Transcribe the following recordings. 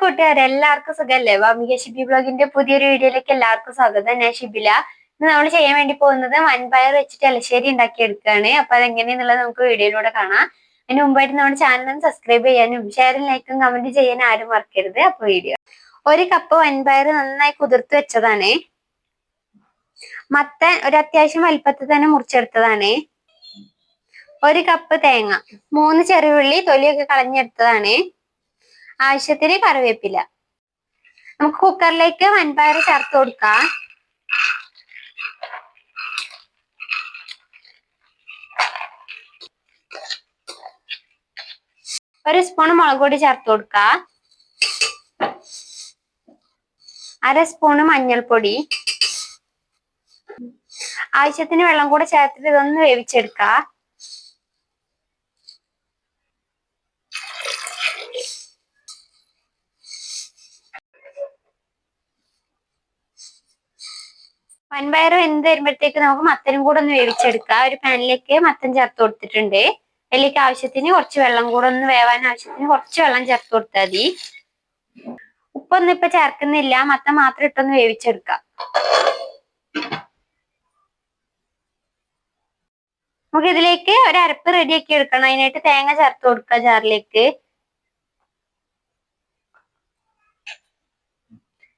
കൂട്ടുകാരെ എല്ലാവർക്കും സുഖല്ലേ വാമിക ഷിബി ബ്ലോഗിന്റെ പുതിയൊരു വീഡിയോയിലേക്ക് എല്ലാവർക്കും സ്വാഗതം. ഞാൻ ഷിബില. ഇന്ന് നമ്മൾ ചെയ്യാൻ വേണ്ടി പോകുന്നത് വൻപയർ വെച്ചിട്ട് എലശ്ശേരി ഉണ്ടാക്കി എടുക്കുകയാണ് അപ്പൊ അതെങ്ങനെയെന്നുള്ളത് നമുക്ക് വീഡിയോയിലൂടെ കാണാം. അതിന് മുമ്പായിട്ട് നമ്മുടെ ചാനൽ സബ്സ്ക്രൈബ് ചെയ്യാനും ഷെയറും ലൈക്കും കമന്റ് ചെയ്യാനും ആരും മറക്കരുത്. അപ്പൊ വീഡിയോ. ഒരു കപ്പ് വൻപയർ നന്നായി കുതിർത്ത് വെച്ചതാണ്. മത്തൻ ഒരു അത്യാവശ്യം വലിപ്പത്തിൽ തന്നെ മുറിച്ചെടുത്തതാണ്. ഒരു കപ്പ് തേങ്ങ മൂന്ന് ചെറുവിള്ളി തൊലിയൊക്കെ കളഞ്ഞെടുത്തതാണ്. ആവശ്യത്തിന് കറിവേപ്പില. നമുക്ക് കുക്കറിലേക്ക് വൻപയർ ചേർത്ത് കൊടുക്കാം. ഒരു സ്പൂൺ മുളക് പൊടി ചേർത്ത് കൊടുക്കാം. അര സ്പൂണ് മഞ്ഞൾപ്പൊടി. ആവശ്യത്തിന് വെള്ളം കൂടെ ചേർത്തിട്ട് ഇതൊന്ന് വേവിച്ചെടുക്കാം. വൻപയർ വെന്ത് വരുമ്പോഴത്തേക്ക് നമുക്ക് മത്തനും കൂടെ ഒന്ന് വേവിച്ചെടുക്കാം. ഒരു പാനിലേക്ക് മത്തൻ ചേർത്ത് കൊടുത്തിട്ടുണ്ട്. അതിലേക്ക് ആവശ്യത്തിന് കുറച്ച് വെള്ളം കൂടെ ഒന്ന് വേവാൻ ആവശ്യത്തിന് കുറച്ച് വെള്ളം ചേർത്ത് കൊടുത്താൽ മതി. ഉപ്പൊന്നും ഇപ്പൊ ചേർക്കുന്നില്ല. മത്തൻ മാത്രം ഇട്ടൊന്ന് വേവിച്ചെടുക്കാം. നമുക്ക് ഇതിലേക്ക് ഒരു അരപ്പ് റെഡിയാക്കി എടുക്കണം. അതിനായിട്ട് തേങ്ങ ചേർത്ത് കൊടുക്കുക ജാറിലേക്ക്.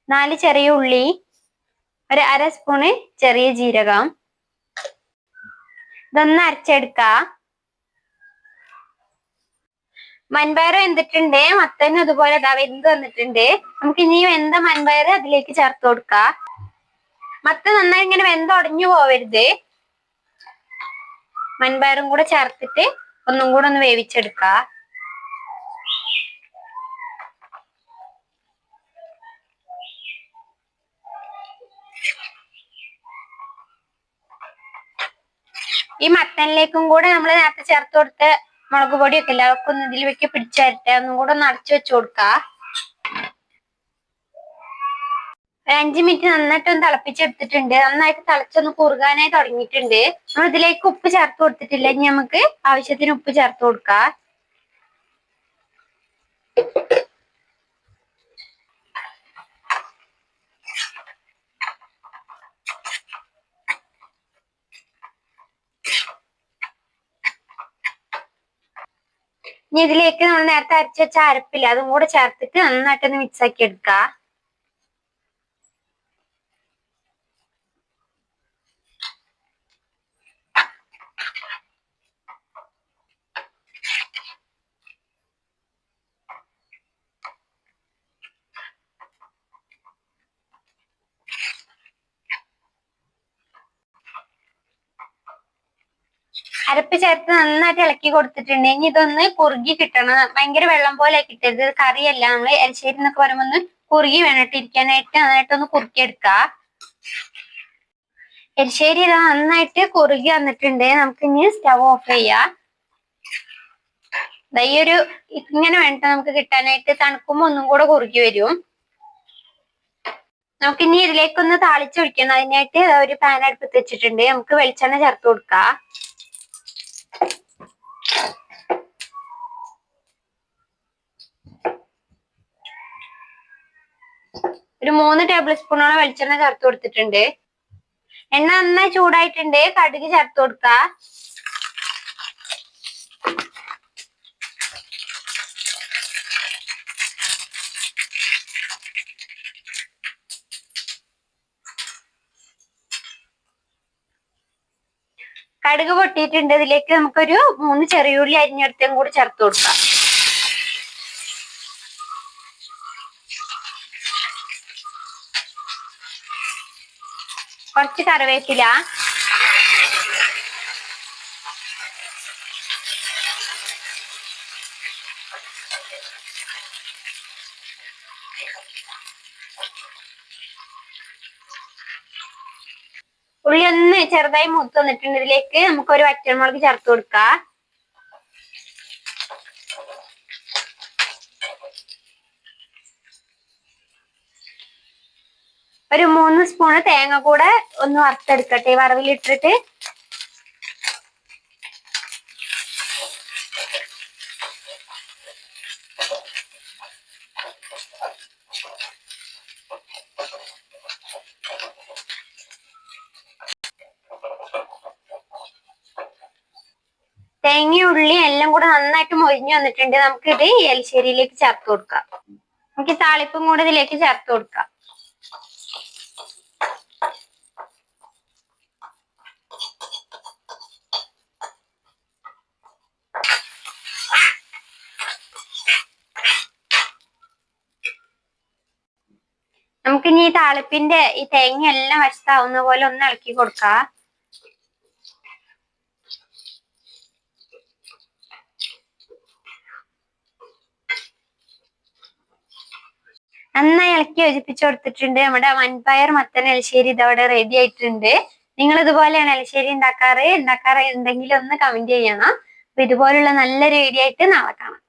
നാല് ചെറിയ ഉള്ളി ഒരു അര സ്പൂണ് ചെറിയ ജീരകം. ഇതൊന്ന് അരച്ചെടുക്ക. മൺപയർ വെന്തിട്ടുണ്ട്. മത്തനും അതുപോലെ ഇതാ വെന്ത് വന്നിട്ടുണ്ട്. നമുക്ക് ഇനി വെന്ത മൺപയർ അതിലേക്ക് ചേർത്ത് കൊടുക്ക. മത്ത നന്നായി ഇങ്ങനെ വെന്തുടഞ്ഞു പോവരുത്. മൺപയറും കൂടെ ചേർത്തിട്ട് ഒന്നും കൂടെ ഒന്ന് വേവിച്ചെടുക്ക. ഈ മത്തനിലേക്കും കൂടെ നമ്മൾ നേരത്തെ ചേർത്ത് കൊടുത്ത മുളക് പൊടിയൊക്കെ ഇല്ല അതൊക്കെ ഒന്ന് ഇതിൽ വെക്കി പിടിച്ചരട്ടെ. ഒന്നും കൂടെ ഒന്ന് അടച്ചു വെച്ച് കൊടുക്ക. അഞ്ചു മിനിറ്റ് നന്നായിട്ട് ഒന്ന് തിളപ്പിച്ചെടുത്തിട്ടുണ്ട്. നന്നായിട്ട് തിളച്ചൊന്ന് കുറുകാനായി തുടങ്ങിയിട്ടുണ്ട്. നമ്മൾ ഇതിലേക്ക് ഉപ്പ് ചേർത്ത് കൊടുത്തിട്ടില്ല. ഇനി നമുക്ക് ആവശ്യത്തിന് ഉപ്പ് ചേർത്ത് കൊടുക്കാം. ഇനി ഇതിലേക്ക് നമ്മൾ നേരത്തെ അരച്ച് വെച്ച അരപ്പില്ല അതും കൂടെ ചേർത്തിട്ട് നന്നായിട്ടൊന്ന് മിക്സ് ആക്കി എടുക്കുക അരപ്പ് ചേർത്ത് നന്നായിട്ട് ഇളക്കി കൊടുത്തിട്ടുണ്ട്. ഇനി ഇതൊന്ന് കുറുകി കിട്ടണം. ഭയങ്കര വെള്ളം പോലെ കിട്ടരുത്. കറിയല്ല. നമ്മൾ എലശ്ശേരി എന്നൊക്കെ പറയുമ്പോൾ ഒന്ന് കുറുകി വേണിട്ട് ഇരിക്കാനായിട്ട്. നന്നായിട്ടൊന്ന് കുറുക്കി എടുക്ക എരിശ്ശേരി ഇത് നന്നായിട്ട് കുറുകി വന്നിട്ടുണ്ട്. നമുക്ക് ഇനി സ്റ്റവ് ഓഫ് ചെയ്യാം. ഈ ഒരു ഇങ്ങനെ വേണ്ട നമുക്ക് കിട്ടാനായിട്ട്. തണുക്കുമ്പോ ഒന്നും കൂടെ കുറുകി വരും. നമുക്ക് ഇനി ഇതിലേക്കൊന്ന് താളിച്ചൊഴിക്കണം അതിനായിട്ട് ഒരു പാൻ അടുപ്പത്ത് വെച്ചിട്ടുണ്ട്. നമുക്ക് വെളിച്ചെണ്ണ ചേർത്ത് കൊടുക്കാം. ഒരു മൂന്ന് ടേബിൾ സ്പൂണോളം വെളിച്ചെണ്ണ ചേർത്ത് കൊടുത്തിട്ടുണ്ട്. എണ്ണ നന്നായി ചൂടായിട്ടുണ്ട്. കടുക് ചേർത്ത് കൊടുക്ക. കടുക് പൊട്ടിയിട്ടുണ്ട്. ഇതിലേക്ക് നമുക്കൊരു മൂന്ന് ചെറിയുള്ളി അരിഞ്ഞെടുത്തും കൂടി ചേർത്ത് കൊടുക്കാം. കുറച്ച് കറിവേപ്പില. ഉള്ളി ഒന്ന് ചെറുതായി മൂത്ത് വന്നിട്ടുണ്ട്. ഇതിലേക്ക് നമുക്ക് ഒരു വറ്റൽമുളക് ചേർത്ത് കൊടുക്കാം. ഒരു മൂന്ന് സ്പൂണ് തേങ്ങ കൂടെ ഒന്ന് വറുത്തെടുക്കട്ടെ വറവിലിട്ടിട്ട്. തേങ്ങയും ഉള്ളി എല്ലാം കൂടെ നന്നായിട്ട് മൊരിഞ്ഞു വന്നിട്ടുണ്ട്. നമുക്ക് ഇത് എലിശ്ശേരിയിലേക്ക് ചേർത്ത് കൊടുക്കാം. നമുക്ക് താളിപ്പും കൂടെ ഇതിലേക്ക് ചേർത്ത് കൊടുക്കാം. ഇനി ഈ താളിപ്പിന്റെ ഈ തേങ്ങ എല്ലാം വശത്താവുന്ന പോലെ ഒന്ന് ഇളക്കി കൊടുക്ക. നന്നായി ഇളക്കി യോജിപ്പിച്ച് കൊടുത്തിട്ടുണ്ട്. നമ്മുടെ വൻപയർ മത്തൻ എലിശ്ശേരി ഇതവിടെ റെഡി ആയിട്ടുണ്ട്. നിങ്ങൾ ഇതുപോലെയാണ് എലിശ്ശേരി ഉണ്ടാക്കാറ്? ഉണ്ടാക്കാറ് ഉണ്ടെങ്കിൽ ഒന്ന് കമന്റ് ചെയ്യണം. അപ്പൊ ഇതുപോലുള്ള നല്ലൊരു വീഡിയോ ആയിട്ട് നാളെ കാണാം.